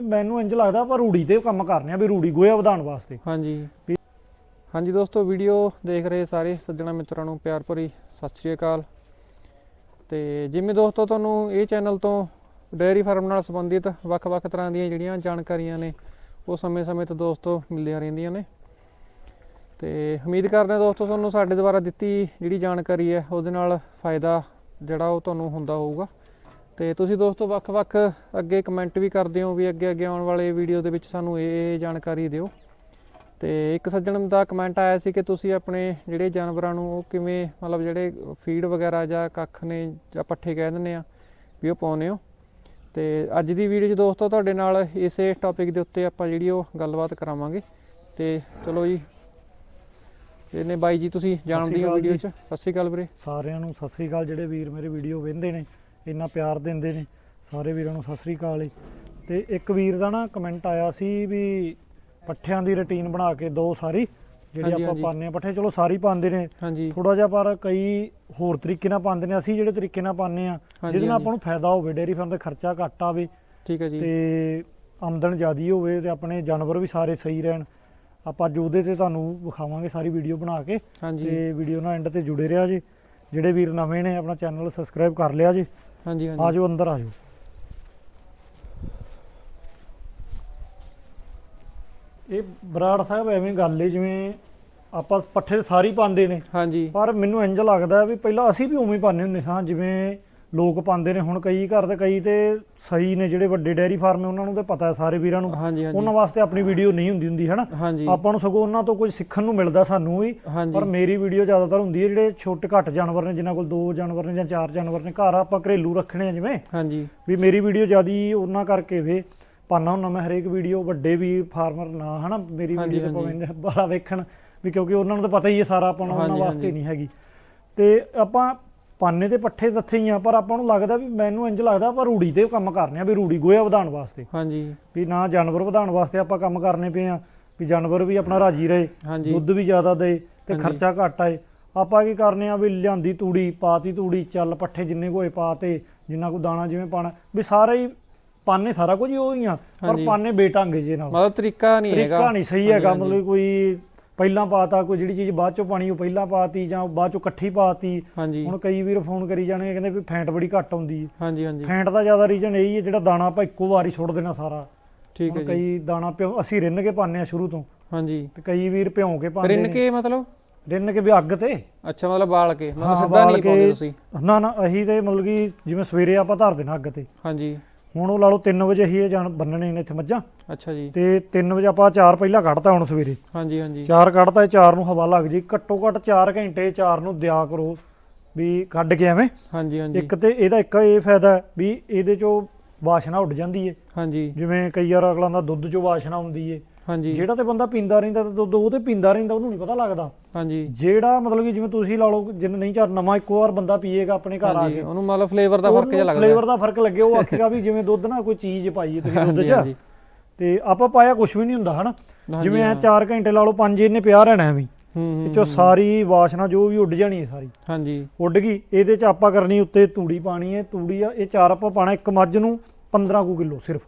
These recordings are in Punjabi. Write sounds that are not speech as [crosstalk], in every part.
ਮੈਨੂੰ ਇੰਜ ਲੱਗਦਾ ਆਪਾਂ ਰੂੜੀ ਤੇ ਕੰਮ ਕਰਨੇ ਆ ਵੀ ਰੂੜੀ ਗੋਇਆ ਵਧਾਉਣ ਵਾਸਤੇ। ਹਾਂਜੀ। ਹਾਂਜੀ ਦੋਸਤੋ ਵੀਡੀਓ ਦੇਖ ਰਹੇ ਸਾਰੇ ਸੱਜਣਾ ਮਿੱਤਰਾਂ ਨੂੰ ਪਿਆਰ ਭਰੀ ਸਤਿ ਸ਼੍ਰੀ ਅਕਾਲ। ਤੇ ਜਿਵੇਂ ਦੋਸਤੋ ਤੁਹਾਨੂੰ ਇਹ ਚੈਨਲ ਤੋਂ ਡੇਅਰੀ ਫਾਰਮ ਨਾਲ ਸੰਬੰਧਿਤ ਵੱਖ-ਵੱਖ ਤਰ੍ਹਾਂ ਦੀਆਂ ਜਿਹੜੀਆਂ ਜਾਣਕਾਰੀਆਂ ਨੇ ਉਹ ਸਮੇਂ-ਸਮੇਂ ਤੇ ਦੋਸਤੋ ਮਿਲਦੀਆਂ ਰਹਿੰਦੀਆਂ ਨੇ। ਤੇ ਉਮੀਦ ਕਰਦੇ ਹਾਂ ਦੋਸਤੋ ਤੁਹਾਨੂੰ ਸਾਡੇ ਦੁਆਰਾ ਦਿੱਤੀ ਜਿਹੜੀ ਜਾਣਕਾਰੀ ਹੈ ਉਹਦੇ ਨਾਲ ਫਾਇਦਾ ਜਿਹੜਾ ਉਹ ਤੁਹਾਨੂੰ ਹੁੰਦਾ ਹੋਊਗਾ। ਤੇ ਤੁਸੀਂ ਦੋਸਤੋ ਵੱਖ-ਵੱਖ ਅੱਗੇ ਕਮੈਂਟ ਵੀ ਕਰਦੇ ਹੋ ਵੀ ਅੱਗੇ ਅੱਗੇ ਆਉਣ ਵਾਲੇ ਵੀਡੀਓ ਦੇ ਵਿੱਚ ਸਾਨੂੰ ਇਹ ਜਾਣਕਾਰੀ ਦਿਓ। ਤੇ ਇੱਕ ਸੱਜਣ ਦਾ ਕਮੈਂਟ ਆਇਆ ਸੀ ਕਿ ਤੁਸੀਂ ਆਪਣੇ ਜਿਹੜੇ ਜਾਨਵਰਾਂ ਨੂੰ ਉਹ ਕਿਵੇਂ ਮਤਲਬ ਜਿਹੜੇ ਫੀਡ ਵਗੈਰਾ ਜਾਂ ਕੱਖ ਨੇ ਜਾਂ ਪੱਠੇ ਕਹਿ ਦਿੰਦੇ ਆ ਵੀ ਉਹ ਪਾਉਂਦੇ ਹੋ। ਤੇ ਅੱਜ ਦੀ ਵੀਡੀਓ 'ਚ ਦੋਸਤੋ ਤੁਹਾਡੇ ਨਾਲ ਇਸੇ ਟੌਪਿਕ ਦੇ ਉੱਤੇ ਆਪਾਂ ਜਿਹੜੀ ਉਹ ਗੱਲਬਾਤ ਕਰਾਵਾਂਗੇ। ਤੇ ਚਲੋ ਜੀ ਇਹਨੇ ਬਾਈ ਜੀ ਤੁਸੀਂ ਜਾਣਦੇ ਹੋ ਵੀਡੀਓ। 'ਚ? ਸਤਿ ਸ਼੍ਰੀ ਅਕਾਲ ਵੀਰੇ। ਸਾਰਿਆਂ ਨੂੰ ਸਤਿ ਸ੍ਰੀ ਅਕਾਲ ਜਿਹੜੇ ਵੀਰ ਮੇਰੇ ਵੀਡੀਓ ਵੇਖਦੇ ਨੇ। ਇੰਨਾ ਪਿਆਰ ਦਿੰਦੇ ਨੇ ਸਾਰੇ ਵੀਰਾਂ ਨੂੰ ਸਤਿ ਸ੍ਰੀ ਅਕਾਲ ਜੀ। ਤੇ ਇੱਕ ਵੀਰ ਦਾ ਨਾ ਕਮੈਂਟ ਆਇਆ ਸੀ ਵੀ ਪੱਠਿਆਂ ਦੀ ਰੁਟੀਨ ਬਣਾ ਕੇ ਦੋ ਸਾਰੀ ਜਿਹੜੀ ਆਪਾਂ। ਪਾਉਂਦੇ ਆ ਪੱਠੇ ਚਲੋ ਸਾਰੀ ਪਾਉਂਦੇ ਨੇ। ਥੋੜਾ ਜਿਹਾ ਪਰ ਕਈ ਹੋਰ ਤਰੀਕੇ ਨਾਲ ਪਾਉਂਦੇ ਨੇ ਅਸੀਂ ਜਿਹੜੇ ਤਰੀਕੇ ਨਾਲ ਪਾਉਂਦੇ ਆ ਜਿਹਦੇ ਨਾਲ। ਆਪਾਂ ਨੂੰ ਫਾਇਦਾ ਹੋਵੇ ਡੇਅਰੀ ਫਾਰਮ ਦਾ ਖਰਚਾ ਘੱਟ ਆਵੇ। ਠੀਕ ਹੈ ਜੀ। ਤੇ ਆਮਦਨ ਜ਼ਿਆਦੀ ਹੋਵੇ ਤੇ ਆਪਣੇ ਜਾਨਵਰ ਵੀ ਸਾਰੇ ਸਹੀ ਰਹਿਣ। ਆਪਾਂ ਅੱਜ ਉਹਦੇ ਤੇ ਤੁਹਾਨੂੰ ਵਿਖਾਵਾਂਗੇ ਸਾਰੀ ਵੀਡੀਓ ਬਣਾ ਕੇ। ਤੇ ਵੀਡੀਓ ਨਾਲ ਐਂਡ ਤੇ ਜੁੜੇ ਰਿਹਾ ਜੀ। ਜਿਹੜੇ ਵੀਰ ਨਵੇਂ ਨੇ ਆਪਣਾ ਚੈਨਲ ਸਬਸਕ੍ਰਾਈਬ ਕਰ ਲਿਆ ਜੀ। ਹਾਂਜੀ ਹਾਂਜੀ। ਜਾਓ ਅੰਦਰ ਆ ਜਾਓ ਇਹ ਬਰਾੜ ਸਾਹਿਬ ਐਵੇਂ ਗੱਲ ਏ ਜਿਵੇਂ ਆਪਾਂ ਪੱਠੇ ਸਾਰੀ ਪਾਉਂਦੇ ਨੇ। ਹਾਂਜੀ। ਪਰ ਮੈਨੂੰ ਇੰਜ ਲੱਗਦਾ ਵੀ ਪਹਿਲਾਂ ਅਸੀਂ ਵੀ ਉਵੇਂ ਹੀ ਪਾਉਂਦੇ ਹੁੰਦੇ ਸਾਂ ਜਿਵੇਂ ਲੋਕ ਪਾਉਂਦੇ ਨੇ ਹੁਣ ਕਈ ਘਰ ਦੇ ਕਈ ਤੇ ਸਹੀ ਨੇ ਜਿਹੜੇ ਵੱਡੇ ਡੈਰੀ ਫਾਰਮ ਨੇ ਉਹਨਾਂ ਨੂੰ ਤੇ ਪਤਾ ਹੈ ਸਾਰੇ ਵੀਰਾਂ ਨੂੰ। ਹਾਂਜੀ ਉਹਨਾਂ ਵਾਸਤੇ ਆਪਣੀ ਵੀਡੀਓ ਨਹੀਂ ਹੁੰਦੀ ਹੁੰਦੀ ਹਨਾ? ਹਾਂਜੀ। ਆਪਾਂ ਨੂੰ ਸਗੋਂ ਉਹਨਾਂ ਤੋਂ ਕੁਝ ਸਿੱਖਣ ਨੂੰ ਮਿਲਦਾ ਸਾਨੂੰ ਵੀ। ਪਰ ਮੇਰੀ ਵੀਡੀਓ ਜ਼ਿਆਦਾਤਰ ਹੁੰਦੀ ਹੈ ਜਿਹੜੇ ਛੋਟੇ ਘੱਟ ਜਾਨਵਰ ਨੇ ਜਿਨ੍ਹਾਂ ਕੋਲ ਦੋ ਜਾਨਵਰ ਨੇ ਜਾਂ ਚਾਰ ਜਾਨਵਰ ਨੇ ਘਰ ਆਪਾਂ ਘਰੇਲੂ ਰੱਖਣੇ ਆ ਜਿਵੇਂ। ਹਾਂਜੀ। ਵੀ ਮੇਰੀ ਵੀਡੀਓ ਜਿਆਦੀ ਉਹਨਾਂ ਕਰਕੇ ਵੇ। ਪਾਣਾ ਹੁੰਦਾ ਮੈਂ ਹਰੇਕ ਵੀਡੀਓ ਵੱਡੇ ਵੀ ਫਾਰਮਰ ਨਾ ਹਨਾ? ਮੇਰੀ ਹਾਂਜੀ, ਵੀਡੀਓ ਤੇ ਹਾਂਜੀ। ਬਾਲਾ ਵੇਖਣ ਵੀ ਕਿਉਂਕਿ ਉਹਨਾਂ ਨੂੰ ਤਾਂ ਪਤਾ ਹੀ ਹੈ ਸਾਰਾ ਆਪਾਂ ਨੂੰ ਉਹਨਾਂ ਹਾਂਜੀ, ਵਾਸਤੇ ਹਾਂਜੀ। ਨਹੀਂ ਹੈਗੀ। ਤੇ ਆਪਾਂ ਪਾਨੇ ਤੇ ਪੱਠੇ ਦੱਥੇ ਹੀ ਆ ਪਰ ਆਪਾਂ ਨੂੰ ਲੱਗਦਾ ਵੀ ਮੈਨੂੰ ਇੰਜ ਲੱਗਦਾ ਆਪਾਂ ਰੂੜੀ ਤੇ ਕੰਮ ਕਰਨੇ ਆ ਵੀ ਰੂੜੀ ਗੋਇਆ ਵਧਾਉਣ ਵਾਸਤੇ ਹਾਂਜੀ ਵੀ ਨਾ ਜਾਨਵਰ ਵਧਾਉਣ ਵਾਸਤੇ ਆਪਾਂ ਕੰਮ ਕਰਨੇ ਪਏ ਆ ਵੀ ਜਾਨਵਰ ਵੀ ਆਪਣਾ ਰਾਜੀ ਰਹੇ ਹਾਂਜੀ ਦੁੱਧ ਵੀ ਜ਼ਿਆਦਾ ਦੇ ਤੇ। ਖਰਚਾ ਘੱਟ ਆਏ ਆਪਾਂ ਕੀ ਕਰਨੇ ਆ ਵੀ ਲਿਆਂਦੀ ਤੂੜੀ ਪਾਤੀ ਤੂੜੀ ਚੱਲ ਪੱਠੇ ਜਿੰਨੇ ਕੋਈ ਪਾਤੇ ਜਿੰਨਾ ਕੋ ਦਾਣਾ ਜਿਵੇਂ ਪਾਣਾ ਵੀ ਸਾਰੇ ਹੀ ਪਾਨੇ ਸਾਰਾ ਕੁਝ ਹੀ ਉਹ ਹੀ ਆ ਪਰ। ਪਾਨੇ ਬੇਟਾਂਗੇ ਜੇ ਨਾਲ ਮਤਲਬ ਤਰੀਕਾ ਨਹੀਂ ਹੈਗਾ ਤਰੀਕਾ ਨਹੀਂ ਸਹੀ ਹੈਗਾ। ਮਤਲਬ ਕੋਈ ਪਹਿਲਾਂ ਪਾਤਾ ਕੋਈ ਜਿਹੜੀ ਚੀਜ਼ ਬਾਅਦ ਚੋਂ ਪਾਣੀ ਉਹ ਪਹਿਲਾਂ ਪਾਤੀ ਜਾਂ ਬਾਅਦ ਚੋਂ ਇਕੱਠੀ ਪਾਤੀ। ਹਾਂਜੀ। ਹੁਣ ਕਈ ਵੀਰ ਫੋਨ ਕਰੀ ਜਾਣਗੇ ਕਹਿੰਦੇ ਵੀ ਫੈਂਟ ਬੜੀ ਘੱਟ ਆਉਂਦੀ ਹੈ। ਹਾਂਜੀ ਹਾਂਜੀ। ਫੈਂਟ ਦਾ ਜ਼ਿਆਦਾ ਰੀਜਨ ਇਹੀ ਹੈ ਜਿਹੜਾ ਦਾਣਾ ਆਪਾਂ ਇੱਕੋ ਵਾਰੀ ਸੁੱਟ ਦੇਣਾ ਸਾਰਾ। ਠੀਕ ਹੈ ਜੀ। ਕਈ ਦਾਣਾ ਭਿਉਂ ਅਸੀਂ ਰਿੰਨ ਕੇ ਪਾਉਂਦੇ ਆ ਸ਼ੁਰੂ ਤੋਂ। ਹਾਂਜੀ। ਤੇ ਕਈ ਵੀਰ ਭਿਉਂ ਕੇ ਪਾਉਂਦੇ ਰਿੰਨ ਕੇ ਮਤਲਬ? ਰਿੰਨ ਕੇ ਵੀ ਅੱਗ ਤੇ। ਅੱਛਾ ਮਤਲਬ ਬਾਲ ਕੇ। ਮਤਲਬ ਸਿੱਧਾ ਨਹੀਂ ਪਾਉਂਦੇ ਤੁਸੀਂ? ਨਾ ਨਾ ਅਹੀ ਤੇ ਮਤਲਬ ਕਿ ਜਿਵੇਂ ਸਵੇਰੇ ਆਪਾਂ ਧਰ ਦੇਣਾ ਅੱਗ ਤੇ। ਹਾਂਜੀ। ਹੁਣ ਉਹ ਲਾ ਲਓ 3 ਵਜੇ ਅਸੀਂ ਇਹ ਜਾਣ ਬੰਨਣੇ ਨੇ ਇੱਥੇ ਮੱਝਾਂ। ਅੱਛਾ ਜੀ। ਤੇ 3 ਵਜੇ ਆਪਾਂ ਚਾਰ ਪਹਿਲਾਂ ਕੱਢਤਾ ਹੁਣ ਸਵੇਰੇ। ਹਾਂਜੀ ਹਾਂਜੀ। ਚਾਰ ਕੱਢਤਾ ਚਾਰ ਨੂੰ ਹਵਾ ਲੱਗ ਜੀ ਘੱਟੋ ਘੱਟ 4 ਘੰਟੇ ਚਾਰ ਨੂੰ ਦਿਆ ਕਰੋ ਵੀ ਕੱਢ ਕੇ ਐਵੇਂ। ਹਾਂਜੀ ਹਾਂਜੀ। ਇੱਕ ਤੇ ਇਹਦਾ ਇੱਕ ਇਹ ਫਾਇਦਾ ਹੈ ਵੀ ਇਹਦੇ ਚੋਂ ਵਾਸ਼ਨਾ ਉੱਡ ਜਾਂਦੀ ਏ। ਹਾਂਜੀ। ਜਿਵੇਂ ਕਈ ਵਾਰ ਅਗਲਾਂ ਦਾ ਦੁੱਧ ਚੋਂ ਵਾਸ਼ਨਾ ਹੁੰਦੀ ਏ। ਹਾਂਜੀ। ਜਿਹੜਾ ਤੇ ਬੰਦਾ ਪੀਂਦਾ ਰਹਿੰਦਾ ਤੇ ਦੁੱਧ ਉਹ ਤੇ ਪੀਂਦਾ ਰਹਿੰਦਾ ਉਹਨੂੰ ਨਹੀਂ ਪਤਾ ਲੱਗਦਾ। ਹਾਂਜੀ। ਜਿਹੜਾ ਮਤਲਬ ਕਿ ਜਿਵੇਂ ਤੁਸੀਂ ਲਾ ਲਓ ਜਿੰਨ ਨਹੀਂ ਚਾਰ ਨਵਾਂ ਇੱਕੋ ਵਾਰ ਬੰਦਾ ਪੀਏਗਾ ਆਪਣੇ ਘਰ ਆ ਕੇ। ਉਹਨੂੰ ਮਤਲਬ ਫਲੇਵਰ ਦਾ ਫ਼ਰਕ ਜਿਹਾ ਲੱਗਦਾ। ਫਲੇਵਰ ਦਾ ਫ਼ਰਕ ਲੱਗੇ ਉਹ ਆਖੇਗਾ ਵੀ ਜਿਵੇਂ ਦੁੱਧ ਨਾ ਕੋਈ ਚੀਜ਼ ਪਾਈ ਹੈ ਤੁਸੀਂ ਦੁੱਧ 'ਚ। ਤੇ ਆਪਾਂ ਪਾਇਆ ਕੁਝ ਵੀ ਨਹੀਂ ਹੁੰਦਾ ਹਨਾ? ਜਿਵੇਂ ਐ ਹਾਂ। 4 ਘੰਟੇ ਲਾ ਲਓ 5 ਇਹਨੇ ਪਿਆ ਰਹਿਣਾ ਐਵੇਂ। ਹੂੰ ਹੂੰ, ਵਿੱਚੋਂ ਸਾਰੀ ਵਾਸ਼ਨਾ ਜੋ ਵੀ ਉੱਡ ਜਾਣੀ ਹੈ ਸਾਰੀ। ਹਾਂਜੀ। ਉੱਡ ਗਈ ਇਹਦੇ 'ਚ ਆਪਾਂ ਕਰਨੀ ਉੱਤੇ ਤੂੜੀ ਪਾਣੀ ਹੈ ਤੂੜੀ ਆ ਇਹ ਚਾਰ ਆਪਾਂ ਪਾਣਾ ਇੱਕ ਮੱਝ ਨੂੰ 15 ਕੁ ਕਿਲੋ ਸਿਰਫ।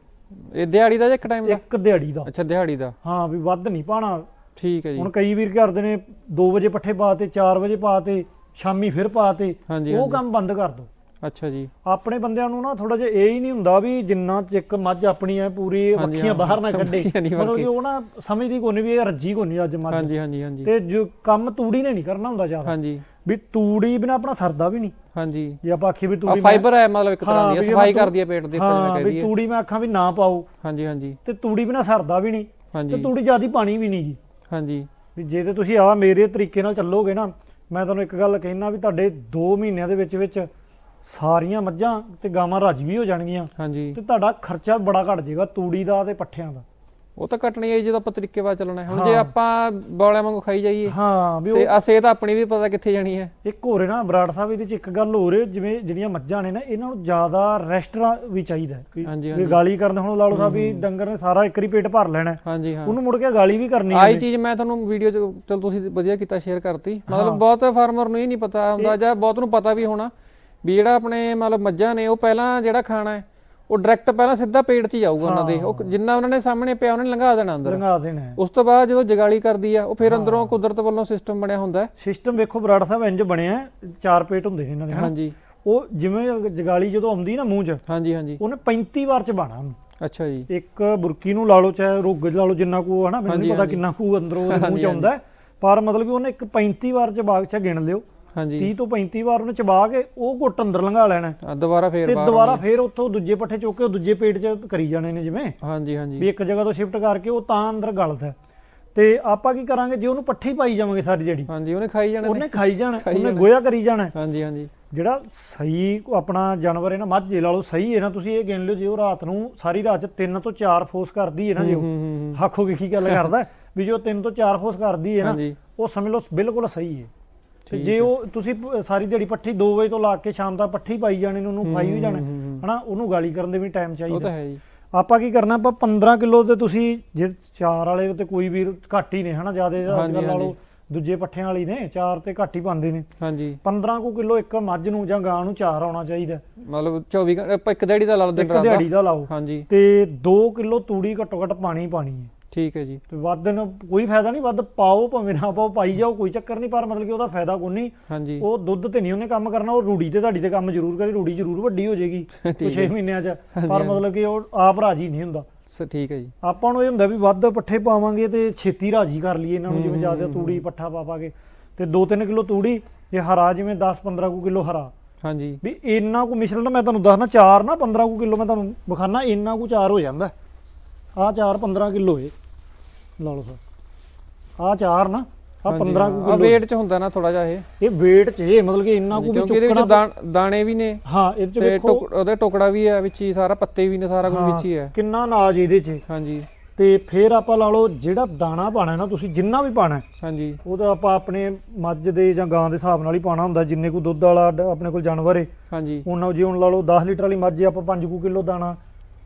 ਇਹ ਦਿਹਾੜੀ ਦਾ ਜਾਂ ਇੱਕ ਟਾਈਮ ਦਾ? ਇੱਕ ਦਿਹਾੜੀ ਦਾ। ਅੱਛਾ ਦਿਹਾੜੀ ਦਾ। ਹਾਂ ਵੀ ਵੱਧ ਨਹੀਂ ਪਾਣਾ। ਠੀਕ ਹੈ ਜੀ। ਹੁਣ ਕਈ ਵੀਰ ਕਰਦੇ ਨੇ 2 ਵਜੇ ਪੱਠੇ ਪਾਤੇ 4 ਵਜੇ ਪਾਤੇ ਸ਼ਾਮੀ ਫਿਰ ਪਾਤੇ ਹਾਂਜੀ ਉਹ ਹਾਂਜੀ। ਕੰਮ ਬੰਦ ਕਰ ਦੋ। ਅੱਛਾ ਜੀ। ਆਪਣੇ ਬੰਦਿਆਂ ਨੂੰ ਨਾ ਥੋੜਾ ਜਿਹਾ ਇਹ ਹੀ ਨਹੀਂ ਹੁੰਦਾ ਵੀ ਜਿੰਨਾ ਚਿਕ ਮੱਝ ਆਪਣੀ ਹੈ ਪੂਰੀ ਹਾਂ। ਬਾਹਰ ਨਾ ਕੱਢੇ। ਮਤਲਬ ਕਿ। ਉਹ ਨਾ ਸਮਝਦੀ ਕੋਈ ਨਹੀਂ ਵੀ ਇਹ ਰੱਜੀ ਕੋਈ ਨਹੀਂ ਅੱਜ ਮੱਝ। ਹਾਂਜੀ ਹਾਂਜੀ ਹਾਂਜੀ। ਤੇ ਜੋ ਕੰਮ ਤੂੜੀ ਨੇ ਨਹੀਂ ਕਰਨਾ ਹੁੰਦਾ ਜ਼ਿਆਦਾ। ਹਾਂਜੀ। ਵੀ ਤੂੜੀ ਬਿਨਾ ਆਪਣਾ ਸਰਦਾ ਵੀ ਨਹੀਂ ਹਾਂਜੀ। ਜੇ ਆਪਾਂ ਆਖੀ ਵੀ ਤੂੜੀ ਫਾਈਬਰ ਹੈ ਮਤਲਬ ਇੱਕ ਤਰ੍ਹਾਂ ਹਾਂ, ਦੀ ਵੀ ਸਫ਼ਾਈ ਜੇ ਕਰਦੀ ਹੈ ਪੇਟ ਦੇ ਉੱਪਰ ਹਾਂ ਜਿਵੇਂ ਕਹਿ ਵੀ ਦਈਏ। ਤੂੜੀ ਮੈਂ ਆਖਾਂ ਵੀ ਨਾ ਪਾਓ। ਹਾਂਜੀ ਹਾਂਜੀ। ਤੇ ਤੂੜੀ ਬਿਨਾ ਸਰਦਾ ਵੀ ਨਹੀਂ ਤੇ ਹਾਂਜੀ ਤੂੜੀ ਜ਼ਿਆਦੀ ਪਾਣੀ ਵੀ ਨਹੀਂ ਗੀ। ਹਾਂਜੀ। ਵੀ ਜੇ ਤੇ ਤੁਸੀਂ ਆ ਮੇਰੇ ਤਰੀਕੇ ਨਾਲ ਚੱਲੋਗੇ ਨਾ ਮੈਂ ਤੁਹਾਨੂੰ ਇੱਕ ਗੱਲ ਕਹਿਣਾ ਵੀ ਤੁਹਾਡੇ 2 ਮਹੀਨਿਆਂ ਦੇ ਵਿੱਚ ਵਿੱਚ ਸਾਰੀਆਂ ਮੱਝਾਂ ਤੇ ਗਾਵਾਂ ਰਾਜੀ ਵੀ ਹੋ ਜਾਣਗੀਆਂ। ਹਾਂਜੀ। ਤੇ ਤੁਹਾਡਾ ਖਰਚਾ ਬੜਾ ਘਟ ਜਾਏਗਾ ਤੂੜੀ ਦਾ ਤੇ ਪੱਠਿਆਂ ਦਾ। ਉਹ ਤਾਂ ਕੱਟਣੀ ਹੈ ਜਦੋਂ ਆਪਾਂ ਤਰੀਕੇ ਬਾਅਦ ਚੱਲਣਾ ਹੈ। ਹੁਣ ਜੇ। ਆਪਾਂ ਬੌਲਿਆਂ ਵਾਂਗੂ ਖਾਈ ਜਾਈਏ ਹਾਂ ਵੀ ਸੇ ਉਹ ਆ ਸਿਹਤ ਆਪਣੀ ਵੀ ਪਤਾ ਕਿੱਥੇ ਜਾਣੀ ਹੈ। ਇੱਕ ਹੋਰ ਹੈ ਨਾ ਬਰਾੜ ਸਾਹਿਬ ਇਹਦੇ ਚ ਇੱਕ ਗੱਲ ਹੋਰ ਹੈ ਜਿਵੇਂ ਜਿਹੜੀਆਂ ਮੱਝਾਂ ਨੇ ਨਾ ਇਹਨਾਂ ਨੂੰ ਜ਼ਿਆਦਾ ਰੈਸਟ ਵੀ ਚਾਹੀਦਾ ਹੈ। ਵੀ- ਹਾਂਜੀ, ਵੀ ਹਾਂਜੀ। ਗਾਲੀ ਕਰਨ ਹੁਣ ਲਾ ਲਓ ਸਾਹਿਬ ਵੀ ਡੰਗਰ ਨੇ ਸਾਰਾ ਇੱਕ ਹੀ ਪੇਟ ਭਰ ਲੈਣਾ ਹੈ। ਹਾਂਜੀ ਹਾਂ। ਉਹਨੂੰ ਮੁੜ ਕੇ ਗਾਲੀ ਵੀ ਕਰਨੀ ਹੈ। ਚੀਜ਼ ਮੈਂ ਤੁਹਾਨੂੰ ਵੀਡੀਓ ਚ ਚਲ ਤੁਸੀਂ ਵਧੀਆ ਕੀਤਾ ਸ਼ੇਅਰ ਕਰਤੀ। ਮਤਲਬ ਬਹੁਤ ਫਾਰਮਰ ਨੂੰ ਇਹ ਨਹੀਂ ਪਤਾ ਹੁੰਦਾ ਜਾਂ ਬਹੁਤ ਨੂੰ ਪਤਾ ਵੀ ਹੋਣਾ। ਵੀ ਜਿਹੜਾ ਆਪਣੇ ਮਤਲਬ ਮੱਝਾਂ ਨੇ ਉਹ ਪਹਿਲਾਂ ਜਿਹੜਾ ਖਾਣਾ ਹੈ ਉਹ ਡਾਇਰੈਕਟ ਪਹਿਲਾਂ ਸਿੱਧਾ ਪੇਟ 'ਚ ਹੀ ਜਾਊਗਾ ਉਹਨਾਂ ਦੇ। ਉਹ ਜਿੰਨਾ ਉਹਨਾਂ ਨੇ ਸਾਹਮਣੇ ਪਿਆ ਉਹਨਾਂ ਨੇ ਲੰਘਾ ਦੇਣਾ ਅੰਦਰ। ਲੰਘਾ ਦੇਣਾ ਉਸ ਤੋਂ ਬਾਅਦ ਜਦੋਂ ਜਗਾਲੀ ਕਰਦੀ ਆ ਉਹ ਫਿਰ ਅੰਦਰੋਂ ਕੁਦਰਤ ਵੱਲੋਂ ਸਿਸਟਮ ਬਣਿਆ ਹੁੰਦਾ ਹੈ। ਸਿਸਟਮ ਵੇਖੋ ਬਰਾੜ ਸਾਹਿਬ ਇੰਜ ਬਣਿਆ ਚਾਰ ਪੇਟ ਹੁੰਦੇ ਨੇ ਇਹਨਾਂ ਦੇ ਹਾਂਜੀ। ਉਹ ਜਿਵੇਂ ਜਗਾਲੀ ਜਦੋਂ ਆਉਂਦੀ ਨਾ ਮੂੰਹ 'ਚ ਹਾਂਜੀ ਹਾਂਜੀ। ਉਹਨੇ 35 ਵਾਰ ਚ ਬਾਣਾ ਅੱਛਾ ਜੀ। ਇੱਕ ਬੁਰਕੀ ਨੂੰ ਲਾ ਲਓ ਚਾਹੇ ਰੁੱਗ ਲਾ ਲਓ ਜਿੰਨਾ ਕੋ ਹਨਾ? ਮੈਨੂੰ ਨਹੀਂ ਪਤਾ। ਕਿੰਨਾ ਕੂ ਅੰਦਰੋਂ ਮੂੰਹ ਚ ਆਉਂਦਾ। ਪਰ ਮਤਲਬ ਕਿ ਉਹਨੇ ਇੱਕ 35 ਵਾਰ ਚ ਬਾਗ ਚ ਗਿਣ ਲਿਓ। ਹਾਂਜੀ। 30 ਤੋਂ 35 ਵਾਰ ਉਹਨੇ ਚਬਾ ਕੇ ਉਹ ਘੁੱਟ ਅੰਦਰ ਲੰਘਾ ਲੈਣਾ। ਹੈ। ਆ, ਦੁਬਾਰਾ ਫੇਰ ਤੇ ਬਾਹਰ ਦੁਬਾਰਾ ਆਉਣੀ ਫੇਰ ਉੱਥੋਂ ਦੂਜੇ ਪੱਠੇ ਚੁੱਕ ਕੇ ਉਹ ਦੂਜੇ ਪੇਟ 'ਚ ਕਰੀ ਜਾਣੇ ਨੇ ਜਿਵੇਂ। ਹੈ। ਹਾਂਜੀ ਹਾਂਜੀ। ਵੀ ਇੱਕ ਜਗ੍ਹਾ ਤੋਂ ਸ਼ਿਫਟ ਕਰਕੇ ਉਹ ਤਾਂ ਅੰਦਰ ਗਲਦਾ ਹੈ। ਤੇ ਆਪਾਂ ਕੀ ਕਰਾਂਗੇ ਜੇ ਉਹਨੂੰ ਪੱਠੇ ਹੀ ਪਾਈ ਜਾਵਾਂਗੇ ਸਾਰੀ ਜਿਹੜੀ। ਹਾਂਜੀ ਉਹਨੇ ਖਾਈ ਜਾਣੇ ਨੇ। ਉਹਨੇ ਖਾਈ ਜਾਣਾ ਖਾਈ ਉਹਨੇ ਜਾਣਾ। ਗੋਇਆ ਕਰੀ ਜਾਣਾ। ਹਾਂਜੀ ਹਾਂਜੀ। ਜਿਹੜਾ ਸਹੀ ਆਪਣਾ ਜਾਨਵਰ ਹੈ ਨਾ ਮੱਝ ਲਾ ਲਓ ਸਹੀ ਹੈ ਨਾ ਤੁਸੀਂ ਇਹ ਗਿਣ ਲਿਓ ਜੇ ਉਹ ਰਾਤ ਨੂੰ ਸਾਰੀ ਰਾਤ ਚ 3 ਤੋਂ 4 ਫੋਰਸ ਕਰਦੀ ਹੈ ਨਾ ਜੇ ਹੂੰ ਉਹ ਹੂੰ ਹੂੰ। ਆਖੋਗੇ ਕੀ ਗੱਲ ਕਰਦਾ ਹੈ? ਵੀ ਜੋ 3 ਤੋਂ 4 ਫੋਰਸ ਕਰਦੀ ਹੈ ਨਾ ਹਾਂਜੀ। ਉਹ ਸਮਝ ਲਓ ਬਿਲਕੁਲ ਸਹੀ ਹੈ। ਤੇ ਜੇ ਉਹ ਤੁਸੀਂ ਪ- ਸਾਰੀ ਦਿਹਾੜੀ ਪੱਠੀ 2 ਵਜੇ ਤੋਂ ਲਾ ਕੇ ਸ਼ਾਮ ਤੱਕ ਪੱਠੀ ਪਾਈ ਜਾਣੇ ਨੂੰ ਉਹਨੂੰ ਖਾਈ ਜਾਣਾ ਹੂੰ, ਹੂੰ। ਹਨਾ? ਉਹਨੂੰ ਗਾਲੀ ਕਰਨ ਦੇ ਵੀ ਟਾਈਮ ਉਹ ਚਾਹੀਦਾ ਤਾਂ ਹੈ ਜੀ। ਆਪਾਂ ਕੀ ਕਰਨਾ ਆਪਾਂ 15 ਕਿਲੋ ਤੇ ਤੁਸੀਂ ਜੇ ਚਾਰ ਵਾਲੇ ਤੇ ਕੋਈ ਵੀ ਘੱਟ ਹੀ ਨੇ ਹਨਾ? ਜ਼ਿਆਦਾ ਅੱਜ ਹਾਂਜੀ, ਕੱਲ੍ਹ ਲਾ ਲਓ ਹਾਂਜੀ। ਦੂਜੇ ਪੱਠਿਆਂ ਵਾਲੀ ਨੇ ਚਾਰ ਤੇ ਘੱਟ ਹੀ ਪਾਉਂਦੇ ਨੇ। ਹਾਂਜੀ। 15 ਕੁ ਕਿਲੋ ਇੱਕ ਮੱਝ ਨੂੰ ਜਾਂ ਗਾਂ ਨੂੰ ਚਾਰ ਆਉਣਾ ਚਾਹੀਦਾ। ਮਤਲਬ 24 ਘੰਟੇ ਆਪਾਂ ਇੱਕ ਦਿਹਾੜੀ ਦਾ ਲਾ ਲਓ ਦਿਨ ਇੱਕ ਰਾਤ ਦਾ। ਦਿਹਾੜੀ ਦਾ ਲਾਓ। ਹਾਂਜੀ। ਤੇ 2 ਕਿਲੋ ਤੂੜੀ ਘੱਟੋ ਘੱਟ ਪਾਣੀ ਪਾਣੀ ਹੈ। ਠੀਕ ਹੈ ਜੀ। ਤੇ ਵੱਧ ਨੂੰ ਕੋਈ ਫਾਇਦਾ ਨਹੀਂ ਵੱਧ ਪਾਓ ਭਾਵੇਂ ਨਾ ਪਾਓ ਪਾਈ ਜਾਓ ਕੋਈ ਚੱਕਰ ਨਹੀਂ ਪਰ ਮਤਲਬ ਕਿ ਉਹਦਾ ਫਾਇਦਾ ਕੋਈ ਨਹੀਂ। ਹਾਂਜੀ। ਉਹ ਦੁੱਧ ਤੇ ਨਹੀਂ ਉਹਨੇ ਕੰਮ ਕਰਨਾ ਉਹ ਰੂੜੀ ਤੇ ਤੁਹਾਡੀ ਤੇ ਕੰਮ ਜ਼ਰੂਰ ਕਰੇ ਰੂੜੀ ਜ਼ਰੂਰ ਵੱਡੀ ਹੋ ਜਾਏਗੀ ਠੀਕ 6 ਮਹੀਨਿਆਂ ਚ। ਪਰ। ਮਤਲਬ ਕਿ ਉਹ ਆਪ ਰਾਜੀ ਨਹੀਂ ਹੁੰਦਾ। ਸ ਠੀਕ ਹੈ ਜੀ। ਆਪਾਂ ਨੂੰ ਇਹ ਹੁੰਦਾ ਵੀ ਵੱਧ ਪੱਠੇ ਪਾਵਾਂਗੇ ਤੇ ਛੇਤੀ ਰਾਜੀ ਕਰ ਲਈਏ ਇਹਨਾਂ ਨੂੰ ਜਿਵੇਂ ਜ਼ਿਆਦਾ ਤੂੜੀ ਪੱਠਾ ਪਾ ਪਾ ਕੇ। ਤੇ 2-3 ਕਿਲੋ ਤੂੜੀ ਤੇ ਹਰਾ ਜਿਵੇਂ 10-15 ਕੁ ਕਿਲੋ ਹਰਾ। ਹਾਂਜੀ। ਵੀ ਇੰਨਾ ਕੁ ਮਿਸ਼ਰਣ ਮੈਂ ਤੁਹਾਨੂੰ ਦੱਸਣਾ ਚਾਰ ਨਾ 15 ਕੁ ਕਿਲੋ ਮੈਂ ਤੁਹਾਨੂੰ ਵਿਖਾਣਾ ਇੰਨਾ ਕੁ ਚਾਰ ਹੋ ਜਾਂਦਾ। ਆ ਚਾਰ 15 ਕਿਲੋ ਏ। ਲਾ ਲਓ ਸਰ। ਆ ਚਾਰ ਨਾ ਆ 15 ਕੁ ਆ ਕਿਲੋ। weight ਚ ਹੁੰਦਾ ਨਾ ਥੋੜਾ ਜਿਹਾ ਇਹ। ਇਹ weight ਚ ਇਹ ਮਤਲਬ ਕਿ ਇੰਨਾ ਕੁ ਵੀ ਕਿਉਂਕਿ ਇਹਦੇ ਵਿੱਚ ਚੁੱਕਣਾ ਦਾਣ- ਦਾਣੇ ਵੀ ਨੇ ਹਾਂ ਇਹਦੇ ਚ ਤੇ ਵੇਖੋ। ਟੁਕ- ਉਹਦੇ ਟੁਕੜਾ ਵੀ ਹੈ ਵਿੱਚ ਹੀ ਸਾਰਾ ਪੱਤੇ ਵੀ ਨੇ ਸਾਰਾ ਕੁਝ ਵਿੱਚ ਹੀ ਹੈ। ਕਿੰਨਾ ਅਨਾਜ ਇਹਦੇ ਚ। ਹਾਂਜੀ। ਤੇ ਫਿਰ ਆਪਾਂ ਲਾ ਲਓ ਜਿਹੜਾ ਦਾਣਾ ਪਾਣਾ ਨਾ ਤੁਸੀਂ ਜਿੰਨਾ ਵੀ ਪਾਣਾ ਹਾਂਜੀ। ਉਹ ਤਾਂ ਆਪਾਂ ਆਪਣੇ ਮੱਝ ਦੇ ਜਾਂ ਗਾਂ ਦੇ ਹਿਸਾਬ ਨਾਲ ਹੀ ਪਾਣਾ ਹੁੰਦਾ ਜਿੰਨੇ ਕੋ ਦੁੱਧ ਵਾਲਾ ਡ- ਆਪਣੇ ਕੋਲ ਜਾਨਵਰ ਏ। ਹਾਂਜੀ। ਉਹਨਾਂ ਜੇ ਹੁਣ ਲਾ ਲਓ 10 ਲੀਟਰ ਵਾਲੀ ਮੱਝ ਏ, ਆਪਾਂ 5 ਕਿਲੋ ਦਾਣਾ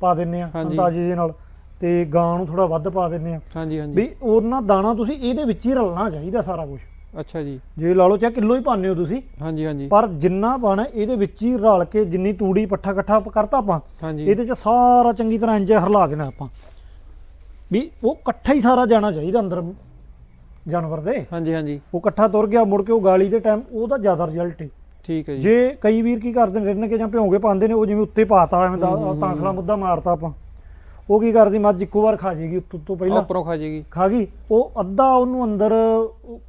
ਪਾ ਦਿੰਨੇ ਆ ਹਾਂਜੀ। ਅੰਦਾਜ਼ੇ ਦੇ ਨਾਲ। ਤੇ ਗਾਂ ਨੂੰ ਥੋੜਾ ਵੱਧ ਪਾ ਦਿੰਨੇ ਆ। ਹਾਂਜੀ ਹਾਂਜੀ। ਵੀ ਉਹਨਾਂ ਦਾਣਾ ਤੁਸੀਂ ਇਹਦੇ ਵਿੱਚ ਹੀ ਰਲਣਾ ਚਾਹੀਦਾ ਸਾਰਾ ਕੁਝ ਅੱਛਾ ਜੀ। ਜੇ ਲਾ ਲਓ ਚਾਹੇ ਕਿਲੋ ਹੀ ਪਾਉਂਦੇ ਹੋ ਤੁਸੀਂ ਹਾਂਜੀ ਹਾਂਜੀ। ਪਰ ਜਿੰਨਾ ਪਾਣਾ ਇਹਦੇ ਵਿੱਚ ਹੀ ਰਲ ਕੇ ਜਿੰਨੀ ਤੂੜੀ ਪੱਠਾ ਇਕੱਠਾ ਕਰਤਾ ਆਪਾਂ ਇਹਦੇ ਚ ਸਾਰਾ ਚੰਗੀ ਤਰ੍ਹਾਂ ਇੰਜ ਹਰਲਾ ਦੇਣਾ ਆਪਾਂ। ਵੀ ਉਹ ਇਕੱਠਾ ਹੀ ਸਾਰਾ ਜਾਣਾ ਚਾਹੀਦਾ ਅੰਦਰ ਜਾਨਵਰ ਦੇ। ਹਾਂਜੀ ਹਾਂਜੀ। ਉਹ ਇਕੱਠਾ ਤੁਰ ਗਿਆ ਮੁੜ ਕੇ ਉਹ ਗਾਲੀ ਦੇ ਟਾਈਮ ਉਹਦਾ ਜ਼ਿਆਦਾ ਰਿਜ਼ਲਟ ਹੈ ਠੀਕ ਹੈ ਜੀ। ਜੇ ਕਈ ਵੀਰ ਕੀ ਕਰਦੇ ਨੇ ਰਿੰਨ ਕੇ ਜਾਂ ਭਿਉਂ ਕੇ ਪਾਉਂਦੇ ਨੇ ਉਹ ਜਿਵੇਂ ਉੱਤੇ ਪਾਤਾ ਐਵੇਂ ਹੂੰ, ਤਾਂਸਲਾ ਮੁੱਦਾ ਮਾਰਤਾ ਆਪਾਂ। ਉਹ ਕੀ ਕਰਦੀ ਮੱਝ ਇੱਕੋ ਵਾਰ ਖਾ ਜਾਏਗੀ ਉੱਤੋਂ ਤੋਂ ਪਹਿਲਾਂ। ਉੱਪਰੋਂ ਖਾ ਜੇਗੀ। ਖਾ ਗਈ। ਉਹ ਅੱਧਾ ਉਹਨੂੰ ਅੰਦਰ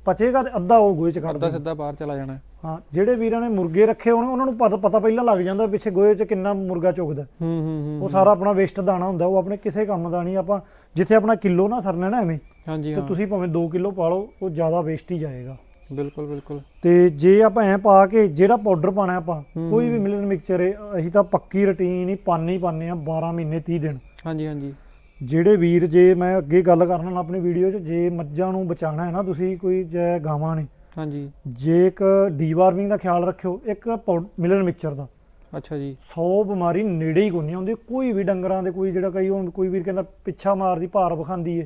ਪਚੇਗਾ ਤੇ ਅੱਧਾ ਉਹ ਗੋਹੇ ਚ ਕੱਢ ਅੱਧਾ ਸਿੱਧਾ ਬਾਹਰ ਚਲਾ ਜਾਣਾ। ਹਾਂ ਜਿਹੜੇ ਵੀਰਾਂ ਨੇ ਮੁਰਗੇ ਰੱਖੇ ਹੋਣ ਉਹਨਾਂ ਨੂੰ ਪਤਾ ਪਤਾ ਪਹਿਲਾਂ ਲੱਗ ਜਾਂਦਾ ਪਿੱਛੇ ਗੋਹੇ ਚ ਕਿੰਨਾ ਮੁਰਗਾ ਚੁਗਦਾ। ਹੂੰ ਹੂੰ ਹੂੰ ਉਹ ਸਾਰਾ ਆਪਣਾ ਵੇਸਟ ਦਾਣਾ ਹੁੰਦਾ ਉਹ ਆਪਣੇ ਕਿਸੇ ਕੰਮ ਦਾ ਨਹੀਂ। ਆਪਾਂ ਜਿੱਥੇ ਆਪਣਾ ਕਿਲੋ ਨਾ ਸਰਨਾ ਨਾ ਐਵੇਂ ਹਾਂਜੀ ਤੇ ਤੁਸੀਂ ਭਾਵੇਂ 2 ਕਿਲੋ ਪਾ ਲਓ ਉਹ ਜ਼ਿਆਦਾ ਵੇਸਟ ਹੀ ਜਾਏਗਾ। ਬਿਲਕੁਲ ਬਿਲਕੁਲ। ਤੇ ਜੇ ਆਪਾਂ ਐ ਪਾ ਕੇ ਜਿਹੜਾ ਪਾਊਡਰ ਪਾਣਾ ਆਪਾਂ ਕੋਈ ਵੀ ਮਿਲਨ ਮਿਕਸਚਰ ਹੈ ਅਸੀਂ ਤਾਂ ਪੱਕੀ ਰੁਟੀਨ ਹੀ ਪਾਣੀ ਪਾਣੇ ਆ 12 ਮਹੀਨੇ 30 ਦਿਨ। ਹਾਂਜੀ ਹਾਂਜੀ। ਜਿਹੜੇ ਵੀਰ ਜੇ ਮੈਂ ਅੱਗੇ ਗੱਲ ਕਰਨਾ ਨਾ ਆਪਣੀ ਵੀਡੀਓ 'ਚ ਜੇ ਮੱਝਾਂ ਨੂੰ ਬਚਾਉਣਾ ਹੈ ਨਾ ਤੁਸੀਂ ਕੋਈ ਜੇ ਗਾਵਾਂ ਨੇ ਹਾਂਜੀ। ਜੇ ਇੱਕ ਡੀਵਾਰਮਿੰਗ ਦਾ ਖਿਆਲ ਰੱਖਿਓ ਇੱਕ ਮਿਲਨ ਮਿਕਸਚਰ ਦਾ। ਅੱਛਾ ਜੀ। 100 ਬਿਮਾਰੀ ਨੇੜੇ ਹੀ ਕੋਈ ਨਹੀਂ ਆਉਂਦੀ ਕੋਈ ਵੀ ਡੰਗਰਾਂ ਦੇ ਕੋਈ ਜਿਹੜਾ ਕਈ ਹੁਣ ਕੋਈ ਵੀਰ ਕਹਿੰਦਾ ਪਿੱਛਾ ਮਾਰਦੀ ਭਾਰ ਵਿਖਾਉਂਦੀ ਏ।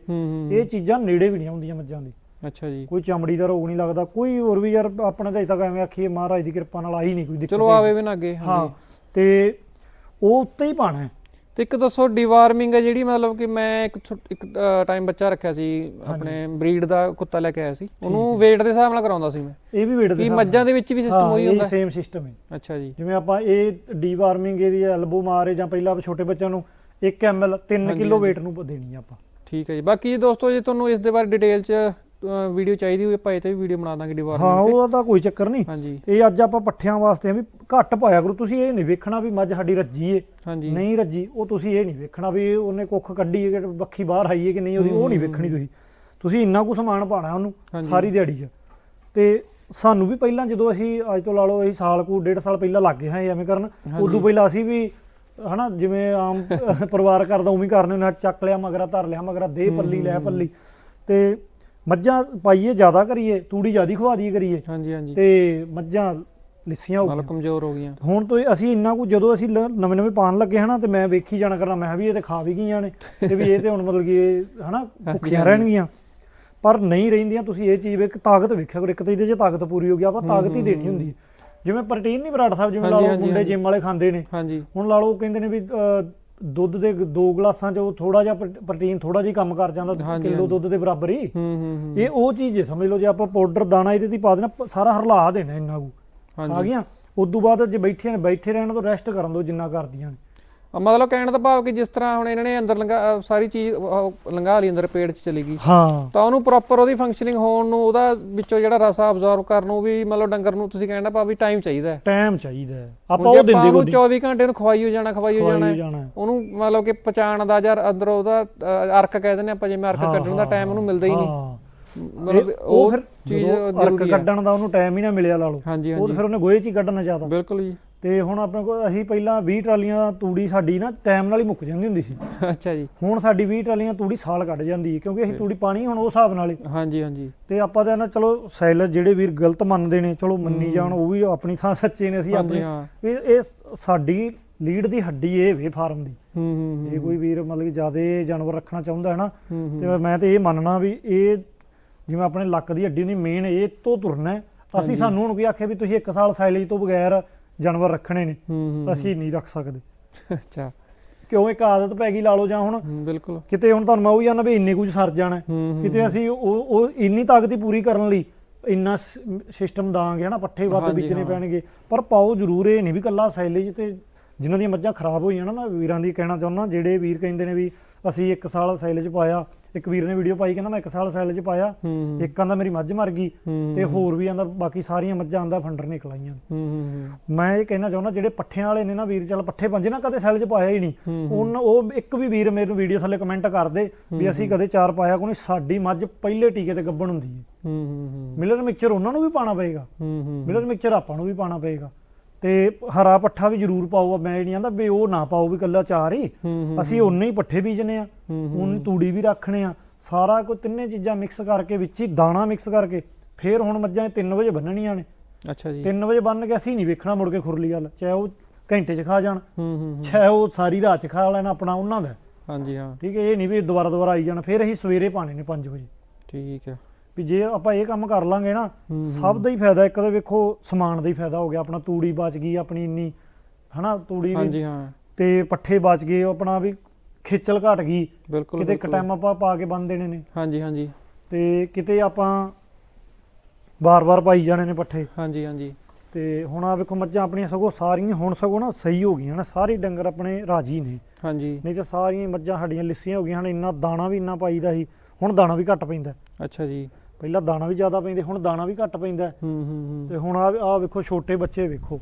ਇਹ ਚੀਜ਼ਾਂ ਨੇੜੇ ਵੀ ਨਹੀਂ ਆਉਂਦੀਆਂ ਮੱਝਾਂ ਦੀ। ਅੱਛਾ ਜੀ। ਕੋਈ ਚਮੜੀ ਦਾ ਰੋਗ ਨਹੀਂ ਲੱਗਦਾ ਕੋਈ ਹੋਰ ਵੀ ਯਾਰ ਆਪਣੇ ਤਾਂ ਅਜੇ ਤੱਕ ਐਵੇਂ ਆਖੀਏ ਮਹਾਰਾਜ ਦੀ ਕਿਰਪਾ ਨਾਲ ਆਈ ਨਹੀਂ ਕੋਈ ਦਿੱਕਤ ਚਲੋ। ਆਵੇ ਵੀ ਨਾ ਅੱਗੇ ਹਾਂ ਤੇ ਉਹ ਉੱਤੇ ਹੀ ਪਾਣਾ ਹੈ। ਤੇ ਇੱਕ ਦੱਸੋ ਡਿਵਾਰਮਿੰਗ ਹੈ ਜਿਹੜੀ ਮਤਲਬ ਕਿ ਮੈਂ ਇੱਕ ਛੋਟ- ਇੱਕ ਟਾਈਮ ਬੱਚਾ ਰੱਖਿਆ ਸੀ ਆਪਣੇ ਬਰੀਡ ਦਾ ਕੁੱਤਾ ਲੈ ਕੇ ਆਇਆ ਸੀ। ਉਹਨੂੰ weight ਦੇ ਹਿਸਾਬ ਨਾਲ ਕਰਾਉਂਦਾ ਸੀ ਮੈਂ। ਇਹ ਵੀ ਵੇਟ ਕੀ ਮੱਝਾਂ ਦੇ ਵਿੱਚ ਵੀ ਸਿਸਟਮ ਉਹੀ ਹੁੰਦਾ। ਹੈ? ਸੇਮ ਸਿਸਟਮ ਹੈ। ਅੱਛਾ ਜੀ। ਜਿਵੇਂ ਆਪਾਂ ਇਹ ਡੀਵਾਰਮਿੰਗ ਇਹਦੀ ਐਲਬੋ ਮਾਰੇ ਜਾਂ ਪਹਿਲਾਂ ਛੋਟੇ ਬੱਚਿਆਂ ਨੂੰ 1 ml 3 ਹਾਂਜੀ, ਕਿਲੋ weight ਨੂੰ ਦੇਣੀ ਆ ਆਪਾਂ। ਠੀਕ ਹੈ ਜੀ। ਬਾਕੀ ਦੋਸਤੋ ਜੇ ਤੁਹਾਨੂੰ ਇਸ ਦੇ ਬਾਰੇ ਡਿਟੇਲ ਚ ਵੀਡੀਓ ਚਾਹੀਦੀ ਹੋਵੇ ਆਪਾਂ ਇਹ ਤੇ ਵੀ ਵੀਡੀਓ ਬਣਾ ਦਾਂਗੇ ਹਾਂ ਡਿਵਾਰਮਿੰਗ ਤੇ ਕੋਈ ਚੱਕਰ ਨਹੀਂ। ਹਾਂਜੀ। ਇਹ ਅੱਜ ਆਪਾਂ ਪੱਠਿਆਂ ਵਾਸਤੇ ਆ ਵੀ ਘੱਟ ਪਾਇਆ ਕਰੋ। ਤੁਸੀਂ ਇਹ ਨਹੀਂ ਵੇਖਣਾ ਵੀ ਮੱਝ ਸਾਡੀ ਰੱਜੀ ਏ। ਹਾਂਜੀ। ਨਹੀਂ ਰੱਜੀ ਉਹ ਤੁਸੀਂ ਇਹ ਨਹੀਂ ਵੇਖਣਾ ਵੀ ਉਹਨੇ ਕੁੱਖ ਕੱਢੀ ਹੈ ਕਿ ਬੱਖੀ ਬਾਹਰ ਆਈ ਹੈ ਕਿ ਨਹੀਂ ਉਹਦੀ ਉਹ ਨਹੀਂ ਵੇਖਣੀ ਤੁਸੀਂ। ਤੁਸੀਂ ਇੰਨਾ ਕੁ ਸਮਾਨ ਪਾਣਾ ਉਹਨੂੰ ਹਾਂਜੀ। ਸਾਰੀ ਦਿਹਾੜੀ 'ਚ। ਤੇ ਸਾਨੂੰ ਵੀ ਪਹਿਲਾਂ ਜਦੋਂ ਅਸੀਂ ਅੱਜ ਤੋਂ ਲਾ ਲਓ ਅਸੀਂ ਸਾਲ ਕੂ ਡੇਢ ਸਾਲ ਪਹਿਲਾਂ ਲੱਗ ਗਏ ਹਾਂ ਇਹ ਐਵੇਂ ਕਰਨ। ਉਦੋਂ ਪਹਿਲਾਂ ਅਸੀਂ ਵੀ ਹਨਾ ਜਿਵੇਂ ਆਮ [laughs] ਪਰਿਵਾਰ ਕਰਦਾ ਉਵੇਂ ਹੀ ਕਰਨੇ ਹਾਂ, ਚੱਕ ਲਿਆ ਮਗਰਾ ਧਰ ਲਿਆ ਮਗਰਾ ਦੇ ਪੱਲੀ ਲੈ ਪੱਲੀ। ਤੇ ਮੱਝਾਂ ਪਾਈਏ ਜ਼ਿਆਦਾ ਕਰੀਏ ਤੂੜੀ ਜ਼ਿਆਦੀ ਖਵਾ ਦਈਏ ਕਰੀਏ। ਹਾਂਜੀ ਹਾਂਜੀ। ਤੇ ਮੱਝਾਂ ਲਿੱਸੀਆਂ ਹੋ ਮਤਲਬ ਗਈਆਂ। ਕਮਜ਼ੋਰ ਹੋ ਗਈਆਂ। ਹੁਣ ਤੋਂ ਇਹ ਅਸੀਂ ਇੰਨਾ ਕੁ ਜਦੋਂ ਅਸੀਂ ਨਵੇਂ ਨਵੇਂ ਪਾਣ ਲੱਗੇ ਹਨਾ ਤੇ ਮੈਂ ਵੇਖੀ ਜਾਣਾ ਕਰਨਾ ਮੈਂ ਕਿਹਾ ਵੀ ਇਹ ਤੇ ਖਾ ਵੀ ਗਈਆਂ ਨੇ ਤੇ ਵੀ ਇਹ ਤੇ ਹੁਣ ਮਤਲਬ ਕਿ ਇਹ ਹਨਾ ਭੁੱਖੀਆਂ ਹਾਂਜੀ। ਰਹਿਣਗੀਆਂ। ਪਰ ਨਹੀਂ ਰਹਿੰਦੀਆਂ ਤੁਸੀਂ ਇਹ ਚੀਜ਼ ਵੇਖ ਤਾਕਤ ਵੇਖਿਆ ਕਰੋ ਇੱਕ ਤਾਂ ਇਹਦੇ 'ਚ ਤਾਕਤ ਪੂਰੀ ਹੋ ਗਈ ਆਪਾਂ ਤਾਕਤ ਹੀ ਦੇਣੀ ਹੁੰਦੀ ਹੈ। ਜਿਵੇਂ ਪ੍ਰੋਟੀਨ ਨਹੀਂ ਬਰਾੜ ਸਾਹਿਬ ਜਿਵੇਂ ਲਾ ਹਾਂਜੀ, ਲਓ ਹਾਂਜੀ, ਮੁੰਡੇ ਹਾਂਜੀ। ਜਿਮ ਵਾਲੇ ਖਾਂਦੇ ਨੇ। ਹਾਂਜੀ। ਹੁਣ ਲਾ ਲਓ ਕਹਿੰਦੇ ਨੇ ਵੀ ਅਹ, ਦੁੱਧ ਦੇ ਦੋ ਗਲਾਸਾਂ ਚ ਉਹ ਥੋੜਾ ਜਿਹਾ ਪ੍ਰੋ- ਪ੍ਰੋਟੀਨ ਥੋੜਾ ਜਿਹਾ ਕੰਮ ਕਰ ਜਾਂਦਾ ਕਿਲੋ। ਦੁੱਧ ਦੇ ਬਰਾਬਰ ਹੀ। ਇਹ ਉਹ ਚੀਜ਼ ਹੈ ਸਮਝ ਲਓ ਜੇ ਆਪਾਂ ਪਾਊਡਰ ਦਾਣਾ ਇਹਦੇ ਤੇ ਪਾ ਦੇਣਾ ਸਾਰਾ ਹਰਲਾ ਦੇਣਾ ਇੰਨਾ ਕੁ। ਆ ਗਈਆਂ। ਉਦੋਂ ਬਾਅਦ ਜੇ ਬੈਠੀਆਂ ਨੇ ਬੈਠੇ ਰਹਿਣ ਤੋਂ ਰੈਸਟ ਕਰਨ ਦੋ ਜਿੰਨਾ ਕਰਦੀਆਂ ਨੇ। ਮਤਲਬ ਕਹਿਣ ਦਾ ਭਾਵ ਕਿ ਜਿਸ ਤਰ੍ਹਾਂ ਹੁਣ ਇਹਨਾਂ ਨੇ ਅੰਦਰ ਲੰਗਾ ਸਾਰੀ ਚੀਜ਼ ਲੰਘਾ ਲਈ ਅੰਦਰ ਪੇਟ 'ਚ ਚਲੀ ਗਈ। ਹਾਂ। ਤਾਂ ਉਹਨੂੰ ਪ੍ਰੋਪਰ ਉਹਦੀ ਫੰਕਸ਼ਨਿੰਗ ਹੋਣ ਨੂੰ ਉਹਦਾ ਵਿੱਚੋਂ ਜਿਹੜਾ ਰਸਾ ਅਬਜ਼ੌਰਬ ਕਰਨ ਨੂੰ ਵੀ ਮਤਲਬ ਡੰਗਰ ਨੂੰ ਤੁਸੀਂ ਕਹਿਣ ਦਾ ਭਾਵ ਵੀ ਟਾਈਮ ਚਾਹੀਦਾ ਹੈ। ਟਾਈਮ ਚਾਹੀਦਾ ਹੈ। ਆਪਾਂ ਉਹ ਦਿੰਦੇ ਕੋਈ 24 ਘੰਟੇ ਨੂੰ ਖਵਾਈ ਹੋ ਜਾਣਾ ਖਵਾਈ ਹੋ ਜਾਣਾ। ਉਹਨੂੰ ਮਤਲਬ ਕਿ ਪਚਾਣ ਦਾ ਜਾਂ ਅੰਦਰ ਉਹਦਾ ਅਰਕ ਕਹਿ ਦਿੰਦੇ ਆਪਾਂ ਜਿਵੇਂ ਅਰਕ ਕੱਢਣ ਦਾ ਟਾਈਮ ਉਹਨੂੰ ਮਿਲਦਾ ਹੀ ਨਹੀਂ। ਮਤਲਬ ਉਹ ਫਿਰ ਚੀਜ਼ ਜਦੋਂ ਅਰਕ ਕੱਢਣ ਦਾ ਉਹਨੂੰ ਟਾਈਮ ਹੀ ਨਾ ਮਿਲਿਆ ਲਾ ਲਓ। ਉਹ ਫਿਰ ਉਹਨੇ ਗੋਹੇ 'ਚ ਹੀ ਕੱਢਣਾ ਜ਼ਿਆਦਾ ਬਿਲਕੁਲ ਜੀ। ਤੇ ਹੁਣ ਆਪਣੇ ਕੋਲ ਅਸੀਂ ਪਹਿਲਾਂ 20 ਟਰਾਲੀਆਂ ਤੂੜੀ ਸਾਡੀ ਨਾ ਟਾਈਮ ਨਾਲ ਹੀ ਮੁੱਕ ਜਾਂਦੀ ਹੁੰਦੀ ਸੀ। [laughs] ਅੱਛਾ ਜੀ। ਹੁਣ ਸਾਡੀ 20 ਟਰਾਲੀਆਂ ਤੂੜੀ ਸਾਲ ਕੱਢ ਜਾਂਦੀ ਹੈ ਕਿਉਂਕਿ ਅਸੀਂ ਤੂੜੀ ਪਾਣੀ ਹੁਣ ਉਸ ਹਿਸਾਬ ਨਾਲ ਹੀ। ਹਾਂਜੀ ਹਾਂਜੀ। ਤੇ ਆਪਾਂ ਤਾਂ ਨਾ ਚਲੋ ਸੈਲਰ ਜਿਹੜੇ ਵੀਰ ਗਲਤ ਮੰਨਦੇ ਨੇ ਚਲੋ ਮੰਨੀ ਜਾਣ ਉਹ ਵੀ ਆਪਣੀ ਥਾਂ ਸੱਚੇ ਨੇ ਅਸੀਂ ਆਪਣੇ। ਵੀ ਇਹ ਸਾਡੀ ਲੀਡ ਦੀ ਹੱਡੀ ਇਹ ਵੇ ਫਾਰਮ ਦੀ। ਹੂੰ ਹੂੰ ਜੇ ਕੋਈ ਵੀਰ ਮਤਲਬ ਕਿ ਜ਼ਿਆਦੇ ਜਾਨਵਰ ਰੱਖਣਾ ਚਾਹੁੰਦਾ ਹੈ ਨਾ ਤੇ ਮੈਂ ਤੇ ਇਹ ਮੰਨਣਾ ਵੀ ਇਹ ਜਿਵੇਂ ਆਪਣੇ ਲੱਕ ਦੀ ਹੱਡੀ ਨਹੀਂ ਮੇਨ ਇਹ ਤੋਂ ਤੁਰਨਾ। ਅਸੀਂ ਸਾਨੂੰ ਹੁਣ ਕੀ ਆਖਿਆ ਵੀ ਤੁਸੀਂ 1 ਸਾਲ ਸਾਈਲੇਜ ਤੋਂ ਬਗੈਰ ਜਾਨਵਰ ਰੱਖਣੇ ਨੇ। ਹੂੰ ਅਸੀਂ ਨਹੀਂ ਰੱਖ ਸਕਦੇ। ਅੱਛਾ। ਕਿਉਂ ਇੱਕ ਆਦਤ ਪੈ ਗਈ ਲਾ ਲਓ ਜਾਂ ਹੁਣ? ਬਿਲਕੁਲ। ਕਿਤੇ ਹੁਣ ਤੁਹਾਨੂੰ ਮੈਂ ਉਹ ਜਾਣਾ ਵੀ ਇੰਨੇ ਕੁਝ ਸਰ ਜਾਣਾ ਕਿਤੇ ਅਸੀਂ ਉਹ ਉਹ ਇੰਨੀ ਤਾਕਤ ਹੀ ਪੂਰੀ ਕਰਨ ਲਈ ਇੰਨਾ ਸਿਸਟਮ ਦਾਂਗੇ ਹਨਾ ਪੱਠੇ ਵੱਧ ਹਾਂ। ਪੈਣਗੇ। ਪਰ ਪਾਓ ਜ਼ਰੂਰ ਇਹ ਨਹੀਂ ਵੀ ਕੱਲਾ ਸਾਈਲੇਜ ਤੇ ਜਿਨ੍ਹਾਂ ਦੀਆਂ ਮੱਝਾਂ ਖਰਾਬ ਹੋਈਆਂ ਨਾ ਮੈਂ ਵੀਰਾਂ ਦੀ ਕਹਿਣਾ ਚਾਹੁੰਦਾ ਜਿਹੜੇ ਵੀਰ ਕਹਿੰਦੇ ਨੇ ਵੀ ਅਸੀਂ 1 ਸਾਲ ਸਾਈਲੇਜ ਪਾਇਆ ਇੱਕ ਵੀਰ ਨੇ ਵੀਡੀਓ ਪਾਈ ਕਹਿੰਦਾ ਮੈਂ 1 ਸਾਲ ਸਾਈਲੇਜ ਪਾਇਆ ਹੂੰ ਹੂੰ। ਇੱਕ ਆਂਦਾ ਮੇਰੀ ਮੱਝ ਮਰ ਗਈ ਤੇ ਹੋਰ ਵੀ ਆਂਦਾ ਬਾਕੀ ਸਾਰੀਆਂ ਮੱਝਾਂ ਆਂਦਾ ਫੰਡਰ ਨਿਕਲ ਆਈਆਂ ਹੂੰ ਹੂੰ ਮੈਂ ਇਹ ਕਹਿਣਾ ਚਾਹੁੰਦਾ ਜਿਹੜੇ ਪੱਠਿਆਂ ਵਾਲੇ ਨੇ ਨਾ ਵੀਰ ਚੱਲ ਪੱਠੇ ਪੰਜੇ ਨਾ ਕਦੇ ਸਾਈਲੇਜ ਪਾਇਆ ਹੀ ਨਹੀਂ। ਹੂੰ ਉਹਨਾਂ ਉਹ ਇੱਕ ਵੀ ਵੀਰ ਮੇਰੇ ਵੀਡੀਓ ਥੱਲੇ ਕਮੈਂਟ ਕਰਦੇ ਵੀ ਅਸੀਂ ਕਦੇ ਚਾਰ ਪਾਇਆ ਕੋਈ ਨਹੀਂ ਸਾਡੀ ਮੱਝ ਪਹਿਲੇ ਟੀਕੇ ਤੇ ਗੱਭਣ ਹੁੰਦੀ ਹੈ ਮਿਲਰ ਮਿਕਸਚਰ ਉਹਨਾਂ ਨੂੰ ਵੀ ਪਾਣਾ ਪਏਗਾ। ਮਿਲਰ ਮਿਕਸਚਰ ਆਪਾਂ ਨੂੰ ਵੀ ਪਾਣਾ ਪਏਗਾ। ਤੇ ਹਰਾ ਪੱਠਾ ਵੀ ਜ਼ਰੂਰ ਪਾਓ ਮੈਂ ਇਹ ਨਹੀਂ ਆਂਦਾ ਵੀ ਉਹ ਨਾ ਪਾਓ ਵੀ ਕੱਲਾ ਚਾਰ ਹੀ। ਅਸੀਂ ਉਨੇ ਹੀ ਪੱਠੇ ਬੀਜਨੇ ਆ। ਉਨੀ ਤੂੜੀ ਵੀ ਰੱਖਣੇ ਆ। ਸਾਰਾ ਕੁਝ ਤਿੰਨੇ ਚੀਜ਼ਾਂ ਮਿਕਸ ਕਰਕੇ ਵਿੱਚ ਹੀ ਦਾਣਾ ਮਿਕਸ ਕਰਕੇ ਫੇਰ ਹੁਣ ਮੱਝਾਂ 3 ਵਜੇ ਬੰਨਣੀਆਂ ਨੇ। ਅੱਛਾ ਜੀ। 3 ਵਜੇ ਬੰਨ ਕੇ ਅਸੀਂ ਨਹੀਂ ਵੇਖਣਾ ਮੁੜ ਕੇ ਖੁਰਲੀ ਗੱਲ ਚਾਹੇ ਉਹ ਘੰਟੇ 'ਚ ਖਾ ਜਾਣ। ਚਾਹੇ ਉਹ ਸਾਰੀ ਰਾਤ 'ਚ ਖਾ ਲੈਣ ਆਪਣਾ ਉਹਨਾਂ ਦਾ। ਹਾਂਜੀ ਹਾਂ। ਠੀਕ ਹੈ ਇਹ ਨਹੀਂ ਵੀ ਦੁਬਾਰਾ ਦੁਬਾਰਾ ਆਈ ਜਾਣ ਫਿਰ ਅਸੀਂ ਸਵੇਰੇ ਪਾਣੇ ਨੇ 5 ਵਜੇ। ਠੀਕ ਹੈ। ਵੀ ਜੇ ਆਪਾਂ ਇਹ ਕੰਮ ਕਰ ਲਾਂਗੇ ਨਾ ਸਭ ਦਾ ਹੀ ਫਾਇਦਾ ਇੱਕ ਤਾਂ ਵੇਖੋ ਸਮਾਨ ਦਾ ਹੀ ਫਾਇਦਾ ਹੋ ਗਿਆ ਆਪਣਾ ਤੂੜੀ ਬਚ ਗਈ ਆਪਣੀ ਇੰਨੀ ਹਨਾ ਤੂੜੀ ਵੀ। ਹਾਂਜੀ ਹਾਂ। ਤੇ ਪੱਠੇ ਬਚ ਗਏ ਆਪਣਾ ਵੀ ਖੇਚਲ ਘਟ ਗਈ। ਕਿਤੇ ਇੱਕ। ਟਾਈਮ ਆਪਾਂ ਪਾ ਕੇ ਬੰਨ ਦੇਣੇ ਨੇ। ਹਾਂਜੀ ਹਾਂਜੀ। ਤੇ ਕਿਤੇ ਆਪਾਂ ਬਾਰ-ਬਾਰ ਪਾਈ ਜਾਣੇ ਨੇ ਪੱਠੇ। ਹਾਂਜੀ ਹਾਂਜੀ। ਤੇ ਹੁਣ ਆ ਵੇਖੋ ਮੱਝਾਂ ਆਪਣੀਆਂ ਸਗੋਂ ਸਾਰੀਆਂ ਹੁਣ ਸਗੋਂ ਨਾ ਸਹੀ ਹੋ ਗਈਆਂ ਨਾ ਸਾਰੇ ਡੰਗਰ ਆਪਣੇ ਰਾਜੀ ਨੇ। ਹਾਂਜੀ। ਨਹੀਂ ਤਾਂ ਸਾਰੀਆਂ ਮੱਝਾਂ ਸਾਡੀਆਂ ਲਿੱਸੀਆਂ ਹੋ ਗਈਆਂ ਹਨ ਇੰਨਾ ਦਾਣਾ ਵੀ ਇੰਨਾ ਪਾਈਦਾ ਸੀ ਹੁਣ ਦਾਣਾ ਵੀ ਘੱਟ ਪੈਂਦਾ। ਅੱਛਾ ਜੀ। ਪਹਿਲਾਂ ਦਾਣਾ ਵੀ ਜ਼ਿਆਦਾ ਪੈਂਦੇ ਹੁਣ ਦਾਣਾ ਵੀ ਘੱਟ ਪੈਂਦਾ। ਹੂੰ ਹੂੰ ਹੂੰ। ਤੇ ਹੁਣ ਆ ਆ ਵੇਖੋ ਛੋਟੇ ਬੱਚੇ ਵੇਖੋ।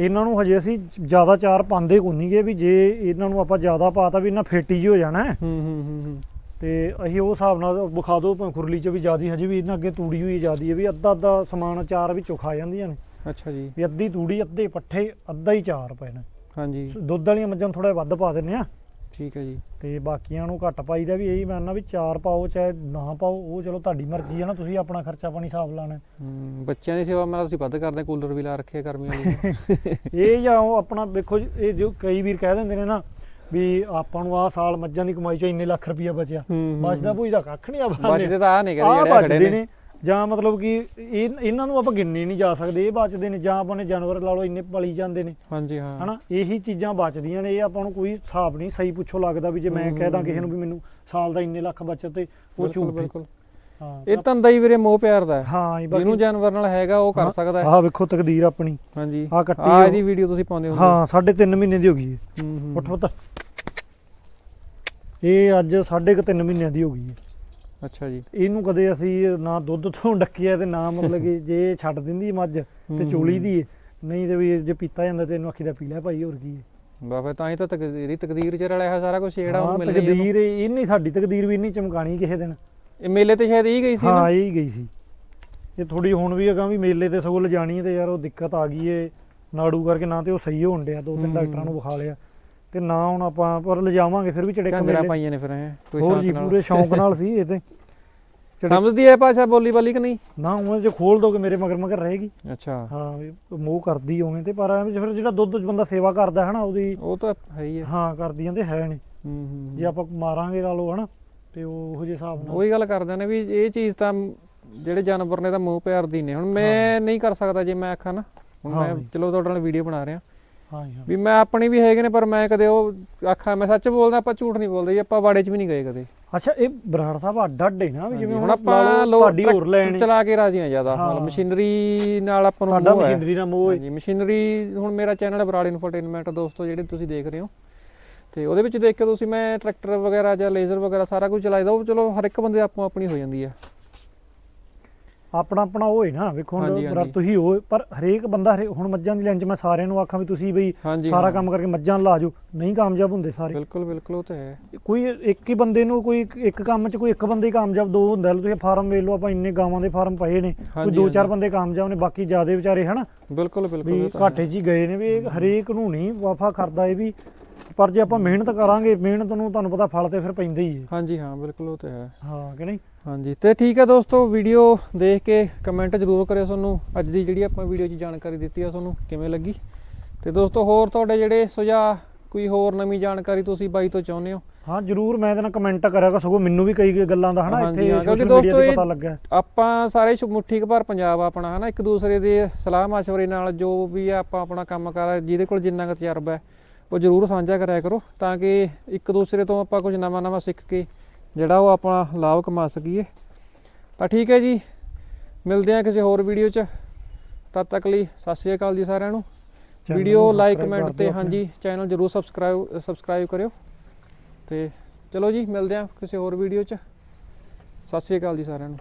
ਇਹਨਾਂ ਨੂੰ ਹਜੇ ਅਸੀਂ ਜ਼ਿਆਦਾ ਚਾਰ ਪਾਉਂਦੇ ਕੋ ਨਹੀਂਗੇ ਵੀ ਜੇ ਇਹਨਾਂ ਨੂੰ ਆਪਾਂ ਜ਼ਿਆਦਾ ਪਾਤਾ ਵੀ ਇਹਨਾਂ ਫੇਟੀ ਜੀ ਹੋ ਜਾਣਾ। ਹੈ। ਹੂੰ ਹੂੰ ਹੂੰ। ਹੂੰ ਤੇ ਅਸੀਂ ਉਹ ਹਿਸਾਬ ਨਾਲ ਵਿਖਾ ਦਿਓ ਭਾਵੇਂ ਖੁਰਲੀ ਚ ਵੀ ਜਿਆਦੀ ਹਜੇ ਵੀ ਇਹਨਾਂ ਅੱਗੇ ਤੂੜੀ ਹੋਈ ਜਿਆਦੀ ਹੈ ਵੀ ਅੱਧਾ ਅੱਧਾ ਸਮਾਨ ਚਾਰ ਵਿੱਚੋਂ ਖਾ ਜਾਂਦੀਆਂ ਨੇ। ਅੱਛਾ ਜੀ। ਵੀ ਅੱਧੀ ਤੂੜੀ ਅੱਧੇ ਪੱਠੇ ਅੱਧਾ ਹੀ ਚਾਰ ਪਏ ਨੇ। ਹਾਂਜੀ। ਦੁੱਧ ਵਾਲੀਆਂ ਮੱਝਾਂ ਥੋੜਾ ਵੱਧ ਪਾ ਦਿੰਨੇ ਆ ਠੀਕ ਹੈ ਜੀ। ਤੇ ਬਾਕੀਆਂ ਨੂੰ ਘੱਟ ਪਾਈਦਾ ਵੀ ਇਹੀ ਮੰਨਣਾ ਵੀ ਚਾਰ ਪਾਓ ਚਾਹੇ ਨਾ ਪਾਓ ਉਹ ਚਲੋ ਤੁਹਾਡੀ ਮਰਜ਼ੀ ਹੈ ਨਾ ਤੁਸੀਂ ਆਪਣਾ ਖਰਚਾ ਪਾਣੀ ਹਿਸਾਬ ਲਾਣਾ ਹੂੰ। ਬੱਚਿਆਂ ਦੀ ਸੇਵਾ ਮੈਂ ਤੁਸੀਂ ਵੱਧ ਕਰਦੇ ਕੂਲਰ ਵੀ ਲਾ ਰੱਖੇ ਆ ਗਰਮੀਆਂ ਲਈ [laughs] ਇਹ ਜਾਂ ਉਹ ਆਪਣਾ ਵੇਖੋ ਇਹ ਜੋ ਕਈ ਵੀਰ ਕਹਿ ਦਿੰਦੇ ਨੇ ਨਾ ਵੀ ਆਪਾਂ ਨੂੰ ਆਹ ਸਾਲ ਮੱਝਾਂ ਦੀ ਕਮਾਈ ਚੋਂ ਇੰਨੇ ਲੱਖ ਰੁਪਈਆ ਬਚਿਆ। ਬਚਦਾ ਭੁਜਦਾ ਕੱਖ ਨਹੀਂ ਆਪਾਂ ਬਚਦੇ ਤਾਂ ਆ ਨਹੀਂ ਕਰੇ ਜਿਹੜੇ ਖੜੇ ਨੇ। ਜਾਂ ਮਤਲਬ ਕਿ ਇਹ ਇਹਨਾਂ ਨੂੰ ਆਪਾਂ ਗਿਣਨੇ ਨਹੀਂ ਜਾ ਸਕਦੇ ਇਹ ਬਚਦੇ ਨੇ ਜਾਂ ਆਪਾਂ ਨੇ ਜਾਨਵਰ ਲਾ ਲਓ ਇੰਨੇ ਪਲੀ ਜਾਂਦੇ ਨੇ। ਹਾਂਜੀ ਹਾਂ। ਹਨਾ? ਇਹੀ ਚੀਜ਼ਾਂ ਬਚਦੀਆਂ ਨੇ ਇਹ ਆਪਾਂ ਨੂੰ ਕੋਈ ਹਿਸਾਬ ਨਹੀਂ ਸਹੀ ਪੁੱਛੋ ਲੱਗਦਾ ਵੀ ਜੇ ਮੈਂ ਕਹਿ ਦਾਂ ਕਿਸੇ ਨੂੰ ਵੀ ਮੈਨੂੰ ਸਾਲ ਦਾ ਇੰਨੇ ਲੱਖ ਬਚਤ ਤੇ ਉਹ ਝੂਠ ਬਿਲਕੁਲ। ਹਾਂ ਇਹ ਧੰਦਾ ਹੀ ਵੀਰੇ ਮੋਹ ਪਿਆਰ ਦਾ ਹੈ। ਜਿਹਨੂੰ ਜਾਨਵਰ ਨਾਲ ਹੈਗਾ ਉਹ ਕਰ ਸਕਦਾ ਹੈ। ਆਹ ਵੇਖੋ ਤਕਦੀਰ ਆਪਣੀ। ਹਾਂਜੀ। ਆਹ ਕੱਟੀ ਆ। ਇਹਦੀ ਵੀਡੀਓ ਤੁਸੀਂ ਪਾਉਂਦੇ ਹੋ ਹਾਂ ਸਾਢੇ ਤਿੰਨ ਮਹੀਨੇ ਦੀ ਹੋ ਗਈ ਹੈ ਹੂੰ ਹੂੰ। ਉੱਠ ਪੁੱਤ। ਇਹ ਅੱਜ ਸਾਢੇ ਕੁ ਤਿੰਨ ਮਹੀਨਿਆਂ ਦੀ ਹੋ ਗਈ ਹੈ ਅੱਛਾ ਜੀ। ਇਹਨੂੰ ਕਦੇ ਅਸੀਂ ਨਾ ਦੁੱਧ ਤੋਂ ਡੱਕਿਆ ਤੇ ਨਾ ਮਤਲਬ ਕਿ ਜੇ ਛੱਡ ਦਿੰਦੀ ਮੱਝ ਤੇ ਹੂੰ, ਚੋਲੀ ਦੀ ਨਹੀਂ ਤੇ ਵੀ ਜੇ ਪੀਤਾ ਜਾਂਦਾ ਤੇ ਇਹਨੂੰ ਆਖੀ ਦਾ ਪੀ ਲੈ ਭਾਈ ਹੋਰ ਕੀ ਹੈ ਬਾਬਾ ਤਾਂ ਹੀ ਤਾਂ ਤਕਦੀਰ ਹੀ ਤਕਦੀਰ ਚ ਰਲਿਆ ਹੋਇਆ ਸਾਰਾ ਕੁਝ ਜਿਹੜਾ ਹਾਂ, ਉਹਨੂੰ ਮਿਲਣਾ ਹੀ ਹੈ। ਤਕਦੀਰ ਇੰਨੀ ਸਾਡੀ ਤਕਦੀਰ ਵੀ ਇੰਨੀ ਚਮਕਾਣੀ ਕਿਸੇ ਦਿਨ। ਇਹ ਮੇਲੇ ਤੇ ਸ਼ਾਇਦ ਇਹੀ ਗਈ ਸੀ ਹਾਂ ਇਹ ਹੀ ਗਈ ਸੀ। ਇਹ ਥੋੜੀ ਹੁਣ ਵੀ ਅਗਾ ਵੀ ਮੇਲੇ ਤੇ ਸਗੋਂ ਲਿਜਾਣੀ ਹੈ ਤੇ ਯਾਰ ਉਹ ਦਿੱਕਤ ਆ ਗਈ ਏ ਨਾੜੂ ਕਰਕੇ ਨਾ ਤੇ ਉਹ ਸਹੀ ਹੋਣ ਡਿਆ ਦੋ ਤਿੰਨ ਹੂੰ, ਡਾਕਟਰਾਂ ਨੂੰ ਵਿਖਾ ਲਿਆ। ਤੇ ਨਾ ਹੁਣ ਆਪਾਂ ਪਰ ਲਿਜਾਵਾਂਗੇ ਫਿਰ ਵੀ ਚੜੇ ਝਾਂਜਰਾਂ ਮੇਲੇ ਪਾਈਆਂ ਨੇ ਫਿਰ ਇਹ ਕੋਈ ਹੋਰ ਸ਼ੌਂਕ ਜੀ ਨਾਲ। ਪੂਰੇ ਸ਼ੌਂਕ ਨਾਲ ਸੀ ਇਹ ਤੇ। ਸਮਝਦੀ ਹੈ ਭਾਸ਼ਾ ਬੋਲੀ ਬਾਲੀ ਕਿ ਨਹੀਂ? ਨਾ ਉਹਨਾਂ ਚ ਖੋਲ ਦੋਗੇ ਮੇਰੇ ਮਗਰ ਮਗਰ ਰਹੇਗੀ ਅੱਛਾ। ਹਾਂ ਵੀ ਮੋਹ ਕਰਦੀ ਉਵੇਂ ਤੇ ਪਰ ਐਵੇਂ ਫਿਰ ਜਿਹੜਾ ਦੁੱਧ ਬੰਦਾ ਸੇਵਾ ਕਰਦਾ ਹੈ ਨਾ ਉਹਦੀ ਉਹ ਤਾਂ ਹੈ ਹੀ ਹੈ। ਹਾਂ ਕਰਦੀਆਂ ਤੇ ਹੈ ਨਹੀਂ। ਹੂੰ ਹੂੰ ਜੇ ਆਪਾਂ ਮਾਰਾਂਗੇ ਲਾ ਲਓ ਹਨਾ ਤੇ ਉਹ ਉਹੋ ਜਿਹੇ ਹਿਸਾਬ ਨਾਲ। ਉਹੀ ਗੱਲ ਕਰਦੇ ਨੇ ਵੀ ਇਹ ਚੀਜ਼ ਤਾਂ ਜਿਹੜੇ ਜਾਨਵਰ ਨੇ ਤਾਂ ਮੋਹ ਪਿਆਰ ਦੀ ਨੇ। ਹੁਣ ਮੈਂ ਨਹੀਂ ਕਰ ਸਕਦਾ ਜੇ ਮੈਂ ਆਖਾਂ ਨਾ। ਹੁਣ ਮੈਂ। ਚਲੋ ਤੁਹਾਡੇ ਨਾਲ ਵੀਡੀਓ ਬਣਾ ਰਿਹਾ। ਹਾਂ ਜੀ, ਹਾਂ ਵੀ ਮੈਂ ਆਪਣੀ ਵੀ ਹੈਗੇ ਨੇ ਪਰ ਮੈਂ ਕਦੇ ਉਹ ਆਖਾਂ ਮੈਂ ਸੱਚ ਬੋਲਦਾ ਆਪਾਂ ਝੂਠ ਨਹੀਂ ਬੋਲਦੇ ਜੀ ਆਪਾਂ ਵਾੜੇ 'ਚ ਵੀ ਨਹੀਂ ਗਏ ਕਦੇ। ਅੱਛਾ ਇਹ ਬਰਾੜ ਸਾਹਿਬ ਅੱਡ ਅੱਡ ਹੈ ਨਾ ਵੀ ਜਿਵੇਂ ਹੁਣ ਆਪਾਂ ਤੁਹਾਡੀ ਹੋਰ ਲੈਣ ਚਲਾ ਕੇ ਰਾਜੀ ਆ ਜ਼ਿਆਦਾ ਹਾਂ। ਮਤਲਬ ਮਸ਼ੀਨਰੀ ਨਾਲ ਆਪਾਂ ਨੂੰ ਮੋਹ ਹੈ। ਮਸ਼ੀਨਰੀ ਨਾਲ ਮੋਹ ਹੈ ਹਾਂਜੀ ਮਸ਼ੀਨਰੀ ਹੁਣ ਮੇਰਾ ਚੈਨਲ ਹੈ ਬਰਾੜ ਇਨਫੋਟੇਨਮੈਂਟ ਦੋਸਤੋ ਜਿਹੜੇ ਤੁਸੀਂ ਦੇਖ ਰਹੇ ਹੋ। ਤੇ ਉਹਦੇ ਵਿੱਚ ਦੇਖ ਕੇ ਤੁਸੀਂ ਮੈਂ ਟਰੈਕਟਰ ਵਗੈਰਾ ਜਾਂ ਲੇਜ਼ਰ ਵਗੈਰਾ ਸਾਰਾ ਕੁਝ ਚਲਾਈਦਾ ਉਹ ਚਲੋ ਹਰ ਇੱਕ ਬੰਦੇ ਆਪੋ ਆਪਣੀ ਹੋ ਜਾਂਦੀ ਹੈ। ਆਪਣਾ ਆਪਣਾ ਉਹ ਹੈ ਨਾ ਵੇਖੋ ਹੁਣ ਬਰਾ ਹਾਂਜੀ। ਤੁਸੀਂ ਉਹ ਪਰ ਹਰੇਕ ਬੰਦਾ ਹਰੇ- ਹੁਣ ਮੱਝਾਂ ਦੀ ਲੈਂਚ ਮੈਂ ਸਾਰਿਆਂ ਨੂੰ ਆਖਾਂ ਵੀ ਤੁਸੀਂ ਬਈ ਹਾਂਜੀ ਸਾਰਾ ਹਾਂ। ਕੰਮ ਕਰਕੇ ਮੱਝਾਂ ਲਾ ਜਾਓ ਨਹੀਂ ਕਾਮਯਾਬ ਹੁੰਦੇ ਸਾਰੇ ਬਿਲਕੁਲ ਬਿਲਕੁਲ ਉਹ ਤਾਂ ਹੈ ਕੋਈ ਇੱਕ ਹੀ ਬੰਦੇ ਨੂੰ ਕੋਈ ਇੱਕ- ਇੱਕ ਕੰਮ 'ਚ ਕੋਈ ਇੱਕ ਬੰਦੇ ਹੀ ਕਾਮਯਾਬ ਦੋ ਹੁੰਦਾ ਲਓ ਤੁਸੀਂ ਫਾਰਮ ਵੇਖ ਲਓ ਆਪਾਂ ਇੰਨੇ ਗਾਵਾਂ ਦੇ ਫਾਰਮ ਪਏ ਨੇ ਕੋਈ ਹਾਂਜੀ, ਦੋ ਚਾਰ ਹਾਂਜੀ। ਬੰਦੇ ਕਾਮਯਾਬ ਨੇ ਬਾਕੀ ਜਿਆਦੇ ਵਿਚਾਰੇ ਹਨਾ ਬਿਲਕੁਲ ਬਿਲਕੁਲ ਵੀ ਉਹ ਤਾਂ ਹੈ। ਘਾਟੇ 'ਚ ਹੀ ਗਏ ਨੇ ਵੀ ਇਹ ਹਰੇਕ ਨੂੰ ਨਹੀਂ ਵਫਾ ਕਰਦਾ ਇਹ ਵੀ ਪਰ ਜੇ ਆਪਾਂ ਮਿਹਨਤ ਕਰਾਂਗੇ ਮਿਹਨਤ ਨੂੰ ਤੁਹਾਨੂੰ ਪਤਾ ਫਲ ਤੇ ਫਿਰ ਪੈਂਦਾ ਹੀ ਹੈ। ਹਾਂਜੀ ਹਾਂ ਬਿਲਕੁਲ ਉਹ ਤਾਂ ਹੈ। ਹਾਂ ਕਿ ਨਹੀਂ? ਹਾਂਜੀ ਤੇ ਠੀਕ ਹੈ ਦੋਸਤੋ ਵੀਡੀਓ ਦੇਖ ਕੇ ਕਮੈਂਟ ਜ਼ਰੂਰ ਕਰਿਓ ਤੁਹਾਨੂੰ ਅੱਜ ਦੀ ਜਿਹੜੀ ਆਪਾਂ ਵੀਡੀਓ 'ਚ ਜਾਣਕਾਰੀ ਦਿੱਤੀ ਆ ਤੁਹਾਨੂੰ ਕਿਵੇਂ ਲੱਗੀ? ਤੇ ਦੋਸਤੋ ਹੋਰ ਤੁਹਾਡੇ ਜਿਹੜੇ ਸੁਝਾਅ ਕੋਈ ਹੋਰ ਨਵੀਂ ਜਾਣਕਾਰੀ ਤੁਸੀਂ ਬਾਈ ਤੋਂ ਚਾਹੁੰਦੇ ਹੋ? ਹਾਂ ਜਰੂਰ ਮੈਂ ਇਹਦੇ ਨਾਲ ਕਮੈਂਟ ਕਰਿਆਗਾ ਸਗੋਂ ਮੈਨੂੰ ਵੀ ਕਈ ਗੱਲਾਂ ਦਾ ਹਨਾ ਇੱਥੇ ਸੋਸ਼ਲ ਮੀਡੀਆ ਦੋਸਤੋ ਤੇ ਇਹ- ਪਤਾ ਲੱਗਾ ਆਪਾਂ ਸਾਰੇ ਮੁੱਠੀ ਭਰ ਪੰਜਾਬ ਆਪਣਾ ਹਨਾ ਇੱਕ ਦੂਸਰੇ ਦੇ ਸਲਾਹ ਮਸ਼ਵਰੇ ਨਾਲ ਜੋ ਵੀ ਆ ਆਪਾਂ ਆਪਣਾ ਕੰਮ ਕਰ ਜਿਹਦੇ ਕੋਲ ਜਿੰਨਾ ਕੁ ਤਜਰਬਾ ਹੈ ਉਹ ਜ਼ਰੂਰ ਸਾਂਝਾ ਕਰਿਆ ਕਰੋ ਤਾਂ ਕਿ ਇੱਕ ਦੂਸਰੇ ਤੋਂ ਆਪਾਂ ਕੁਝ ਨਵਾਂ ਨਵਾਂ ਸਿੱਖ ਕੇ ਜਿਹੜਾ ਉਹ ਆਪਣਾ ਲਾਭ ਕਮਾ ਸਕੀਏ। ਤਾਂ ਠੀਕ ਹੈ ਜੀ ਮਿਲਦੇ ਆ ਕਿਸੇ ਹੋਰ ਵੀਡੀਓ 'ਚ। ਤਦ ਤੱਕ ਲਈ ਸਤਿ ਸ਼੍ਰੀ ਅਕਾਲ ਜੀ ਸਾਰਿਆਂ ਨੂੰ। ਵੀਡੀਓ ਲਾਈਕ ਕਮੈਂਟ ਤੇ। ਹਾਂਜੀ ਚੈਨਲ ਜ਼ਰੂਰ ਸਬਸਕ੍ਰਾਈਬ ਸਬਸਕ੍ਰਾਈਬ ਕਰਿਓ। ਤੇ ਚਲੋ ਜੀ ਮਿਲਦੇ ਆ ਕਿਸੇ ਹੋਰ ਵੀਡੀਓ 'ਚ। ਸਤਿ ਸ਼੍ਰੀ ਅਕਾਲ ਜੀ ਸਾਰਿਆਂ ਨੂੰ।